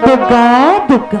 Durga Durga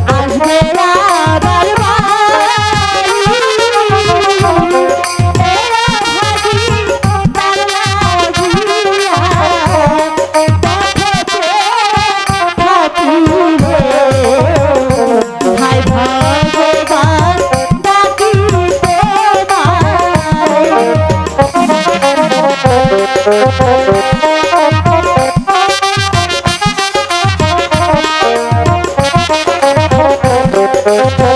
Oh,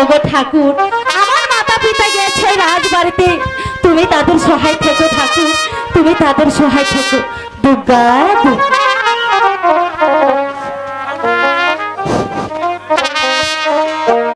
ওগো ঠাকুর, আমার মাতা পিতা গেছে রাজবাড়িতে। তুমি তাদের সহায় থেকো ঠাকুর, তুমি তাদের সহায় থেকো। দুর্গা দুর্গা।